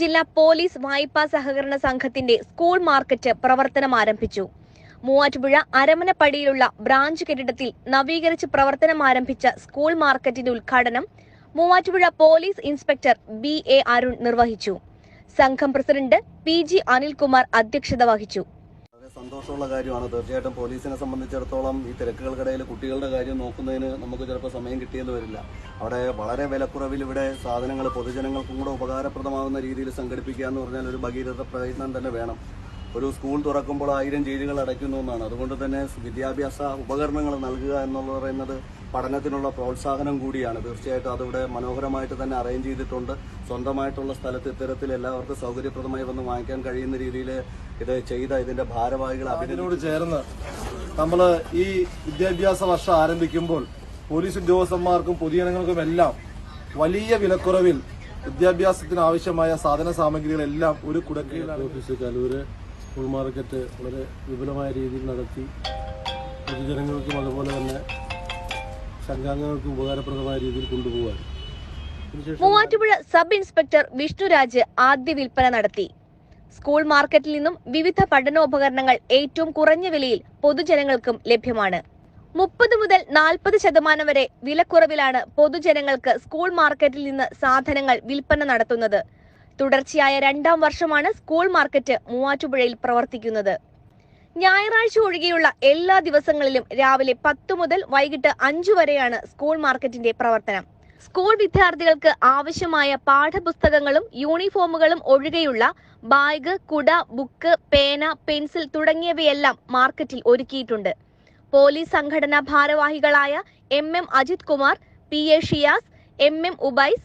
ജില്ലാ പോലീസ് വായ്പാ സഹകരണ സംഘത്തിന്റെ സ്കൂൾ മാർക്കറ്റ് പ്രവർത്തനം ആരംഭിച്ചു. മൂവാറ്റുപുഴ അരമനപ്പടിയിലുള്ള ബ്രാഞ്ച് കെട്ടിടത്തിൽ നവീകരിച്ച് പ്രവർത്തനം ആരംഭിച്ച സ്കൂൾ മാർക്കറ്റിന്റെ ഉദ്ഘാടനം Muvattupuzha police inspector B A Arun നിർവഹിച്ചു. സംഘം പ്രസിഡന്റ് പി ജി അനിൽകുമാർ അധ്യക്ഷത വഹിച്ചു. സന്തോഷമുള്ള കാര്യമാണ്. തീർച്ചയായിട്ടും പോലീസിനെ സംബന്ധിച്ചിടത്തോളം ഈ തിരക്കുകൾക്കിടയിൽ കുട്ടികളുടെ കാര്യം നോക്കുന്നതിന് നമുക്ക് ചിലപ്പോൾ സമയം കിട്ടിയെന്ന് വരില്ല. അവിടെ വളരെ വിലക്കുറവിൽ ഇവിടെ സാധനങ്ങൾ പൊതുജനങ്ങൾക്കും കൂടെ ഉപകാരപ്രദമാകുന്ന രീതിയിൽ സംഘടിപ്പിക്കുക എന്ന് പറഞ്ഞാൽ ഒരു ഭഗീരഥ പ്രയത്നം തന്നെ വേണം. ഒരു സ്കൂൾ തുറക്കുമ്പോൾ ആയിരം ജയിലുകൾ അടയ്ക്കുന്നു എന്നാണ്. അതുകൊണ്ട് തന്നെ വിദ്യാഭ്യാസ ഉപകരണങ്ങൾ നൽകുക എന്നുള്ളത് പറയുന്നത് പഠനത്തിനുള്ള പ്രോത്സാഹനം കൂടിയാണ്. തീർച്ചയായിട്ടും അതിവിടെ മനോഹരമായിട്ട് തന്നെ അറേഞ്ച് ചെയ്തിട്ടുണ്ട്. സ്വന്തമായിട്ടുള്ള സ്ഥലത്ത് ഇത്തരത്തിൽ എല്ലാവർക്കും സൗകര്യപ്രദമായി വന്ന് വാങ്ങിക്കാൻ കഴിയുന്ന രീതിയിൽ ഇത് ചെയ്ത ഇതിന്റെ ഭാരവാഹികൾ അതിനോട് ചേർന്ന് നമ്മൾ ഈ വിദ്യാഭ്യാസ വർഷം ആരംഭിക്കുമ്പോൾ പോലീസ് ഉദ്യോഗസ്ഥന്മാർക്കും പൊതുജനങ്ങൾക്കും എല്ലാം വലിയ വിലക്കുറവിൽ വിദ്യാഭ്യാസത്തിന് ആവശ്യമായ സാധന സാമഗ്രികളെല്ലാം ഒരു കുടക്കീഴിലാണ്. ഓഫീസ് കലൂര് സ്കൂൾ മാർക്കറ്റ് വളരെ വിപുലമായ രീതിയിൽ നടത്തി പൊതുജനങ്ങൾക്കും അതുപോലെ തന്നെ സംഘാംഗങ്ങൾക്കും ഉപകാരപ്രദമായ രീതിയിൽ കൊണ്ടുപോകാൻ മൂവാറ്റുപുഴ സബ് ഇൻസ്പെക്ടർ വിഷ്ണുരാജ് ആദ്യ വിൽപ്പന നടത്തി. സ്കൂൾ മാർക്കറ്റിൽ നിന്നും വിവിധ പഠനോപകരണങ്ങൾ ഏറ്റവും കുറഞ്ഞ വിലയിൽ പൊതുജനങ്ങൾക്കും ലഭ്യമാണ്. മുപ്പത് മുതൽ നാൽപ്പത് ശതമാനം വരെ വിലക്കുറവിലാണ് പൊതുജനങ്ങൾക്ക് സ്കൂൾ മാർക്കറ്റിൽ നിന്ന് സാധനങ്ങൾ വിൽപ്പന നടത്തുന്നത്. തുടർച്ചയായ രണ്ടാം വർഷമാണ് സ്കൂൾ മാർക്കറ്റ് മൂവാറ്റുപുഴയിൽ പ്രവർത്തിക്കുന്നത്. ഞായറാഴ്ച ഒഴികെയുള്ള എല്ലാ ദിവസങ്ങളിലും രാവിലെ പത്ത് മുതൽ വൈകിട്ട് അഞ്ചു വരെയാണ് സ്കൂൾ മാർക്കറ്റിന്റെ പ്രവർത്തനം. സ്കൂൾ വിദ്യാർത്ഥികൾക്ക് ആവശ്യമായ പാഠപുസ്തകങ്ങളും യൂണിഫോമുകളും ഒഴികെയുള്ള ബാഗ് കുട ബുക്ക് പേന പെൻസിൽ തുടങ്ങിയവയെല്ലാം മാർക്കറ്റിൽ ഒരുക്കിയിട്ടുണ്ട്. പോലീസ് സംഘടനാ ഭാരവാഹികളായ M M Ajith Kumar P A Shiyas M M Ubais